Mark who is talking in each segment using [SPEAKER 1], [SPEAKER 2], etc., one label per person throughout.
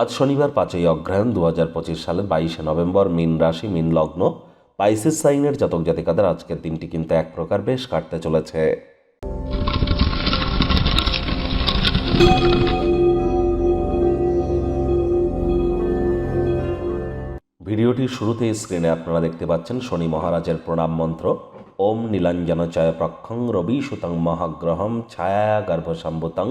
[SPEAKER 1] আজ শনিবার পাঁচই অগ্রহায়ণ দু হাজার পঁচিশ সালের বাইশে নভেম্বর মিন রাশি, মিন লগ্ন, পাইসিস সাইনের জাতক জাতিকাদের আজকের দিনটি কিন্তু এক প্রকার বেশ কাটতে চলেছে। ভিডিওটির শুরুতে স্ক্রিনে আপনারা দেখতে পাচ্ছেন শনি মহারাজের প্রণাম মন্ত্র। ওম নীলাঞ্জন চয় প্রক্ষং রবি সুতং মহাগ্রহম ছায়া গর্ভসম্ভুতং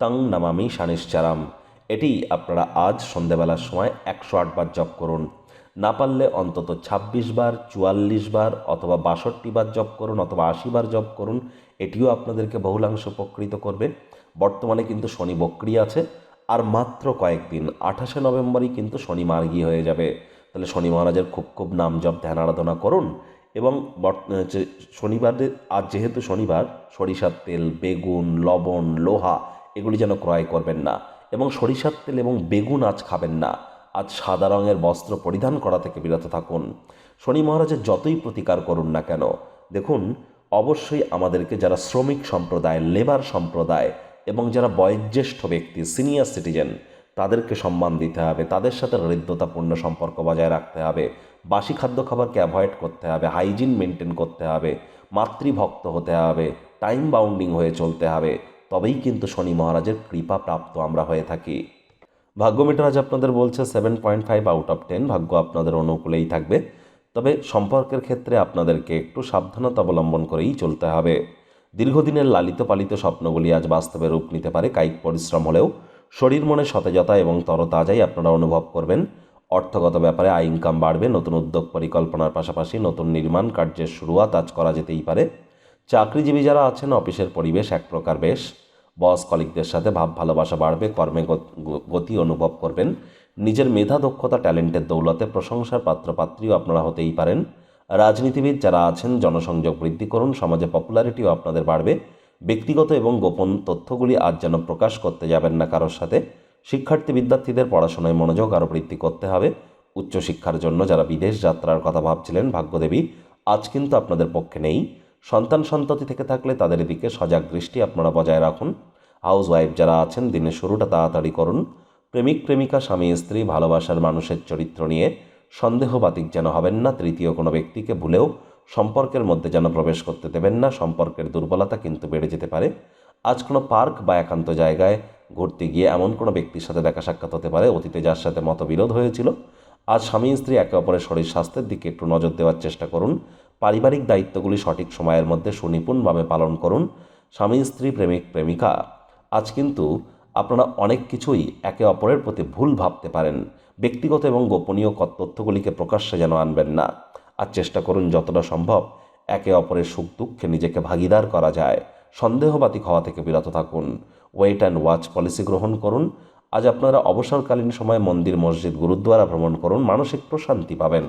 [SPEAKER 1] তং নমামি শানিশ্চারাম। এটি আপনারা আজ সন্ধেবেলার সময় একশো আটবার জপ করুন। না পারলে অন্তত ছাব্বিশ বার, চুয়াল্লিশ বার অথবা বাষট্টি বার জপ করুন অথবা আশি বার জপ করুন, এটিও আপনাদেরকে বহুলাংশ উপকৃত করবে। বর্তমানে কিন্তু শনি বক্রি আছে, আর মাত্র কয়েকদিন, আঠাশে নভেম্বরই কিন্তু শনি মার্গী হয়ে যাবে। তাহলে শনি মহারাজের খুব খুব নাম জপ, ধ্যান আরাধনা করুন এবং বর্ত- যে শনিবারে আজ যেহেতু শনিবার, সরিষার তেল, বেগুন, লবণ, লোহা, এগুলি যেন ক্রয় করবেন না। এবং সরিষার তেল এবং বেগুন আজ খাবেন না। আজ সাদা রঙের বস্ত্র পরিধান করা থেকে বিরত থাকুন। শনি মহারাজের যতই প্রতিকার করুন না কেন, দেখুন, অবশ্যই আমাদেরকে যারা শ্রমিক সম্প্রদায়, লেবার সম্প্রদায় এবং যারা বয়োজ্যেষ্ঠ ব্যক্তি, সিনিয়র সিটিজেন, তাদেরকে সম্মান দিতে হবে। তাদের সাথে হৃদ্যতাপূর্ণ সম্পর্ক বজায় রাখতে হবে। বাসি খাদ্য খাবারকে অ্যাভয়েড করতে হবে। হাইজিন মেনটেন করতে হবে। মাতৃভক্ত হতে হবে। টাইম বাউন্ডিং হয়ে চলতে হবে। তবেই কিন্তু শনি মহারাজের কৃপা প্রাপ্ত আমরা হয়ে থাকি। ভাগ্য মিটার আজ আপনাদের বলছে seven point five out of ten ভাগ্য আপনাদের অনুকূলেই থাকবে। তবে সম্পর্কের ক্ষেত্রে আপনাদেরকে একটু সাবধানতা অবলম্বন করেই চলতে হবে। দীর্ঘদিনের লালিত পালিত স্বপ্নগুলি আজ বাস্তবে রূপ নিতে পারে, কায়িক পরিশ্রম হলেও শরীর মনে সতেজতা এবং তরতাজাই আপনারা অনুভব করবেন। অর্থগত ব্যাপারে আয় ইনকাম বাড়বে, নতুন উদ্যোগ পরিকল্পনার পাশাপাশি নতুন নির্মাণ কার্যের শুরুয়াত আজ করা যেতেই পারে। চাকরিজীবী যারা আছেন, অফিসের পরিবেশ এক প্রকার বেশ। বস কলিকদের সাথে ভাব ভালোবাসা বাড়বে, কর্মে গত- অনুভব করবেন। নিজের মেধা, দক্ষতা, ট্যালেন্টের দৌলতে প্রশংসার পাত্রপাত্রীও আপনারা হতেই পারেন। রাজনীতিবিদ যারা আছেন, জনসংযোগ বৃদ্ধি করুন, সমাজে পপুলারিটিও আপনাদের বাড়বে। ব্যক্তিগত এবং গোপন তথ্যগুলি আজ যেন প্রকাশ করতে যাবেন না কারোর সাথে। শিক্ষার্থী বিদ্যার্থীদের পড়াশোনায় মনোযোগ আরও বৃদ্ধি করতে হবে। উচ্চশিক্ষার জন্য যারা বিদেশ যাত্রার কথা ভাবছিলেন, ভাগ্যদেবী, আজ কিন্তু আপনাদের পক্ষে নেই। সন্তান সন্ততি থেকে থাকলে তাদের দিকে সজাগ দৃষ্টি আপনারা বজায় রাখুন। হাউস ওয়াইফ যারা আছেন দিনের শুরুটা তাড়াতাড়ি করুন। প্রেমিক, প্রেমিকা, স্বামী, স্ত্রী, ভালোবাসার মানুষের চরিত্র নিয়ে সন্দেহবাতিক যেন হবেন না, তৃতীয় কোনো ব্যক্তিকে ভুলেও সম্পর্কের মধ্যে যেন প্রবেশ করতে দেবেন না, সম্পর্কের দুর্বলতা কিন্তু বেড়ে যেতে পারে। আজ কোনো পার্ক বা একান্ত জায়গায় ঘুরতে গিয়ে এমন কোনো ব্যক্তির সাথে দেখা সাক্ষাৎ হতে পারে, অতীতে যার সাথে মতবিরোধ হয়েছিল। আজ স্বামী, স্ত্রী একে অপরের শরীর স্বাস্থ্যের দিকে একটু নজর দেওয়ার চেষ্টা করুন। পারিবারিক দায়িত্বগুলি সঠিক সময়ের মধ্যে সুনিপুণভাবে পালন করুন। স্বামী, স্ত্রী, প্রেমিক, প্রেমিকা। আজ কিন্তু আপনারা অনেক কিছুই একে অপরের প্রতি ভুল ভাবতে পারেন। ব্যক্তিগত এবং গোপনীয় তথ্যগুলিকে প্রকাশ্যে যেন আনবেন না। আর চেষ্টা করুন যতটা সম্ভব একে অপরের সুখ দুঃখে নিজেকে ভাগিদার করা যায়। সন্দেহবাতিক হওয়া থেকে বিরত থাকুন। ওয়েট অ্যান্ড ওয়াচ পলিসি গ্রহণ করুন। আজ আপনারা অবসরকালীন সময়ে মন্দির, মসজিদ, গুরুদ্বারা ভ্রমণ করুন। মানসিক প্রশান্তি পাবেন।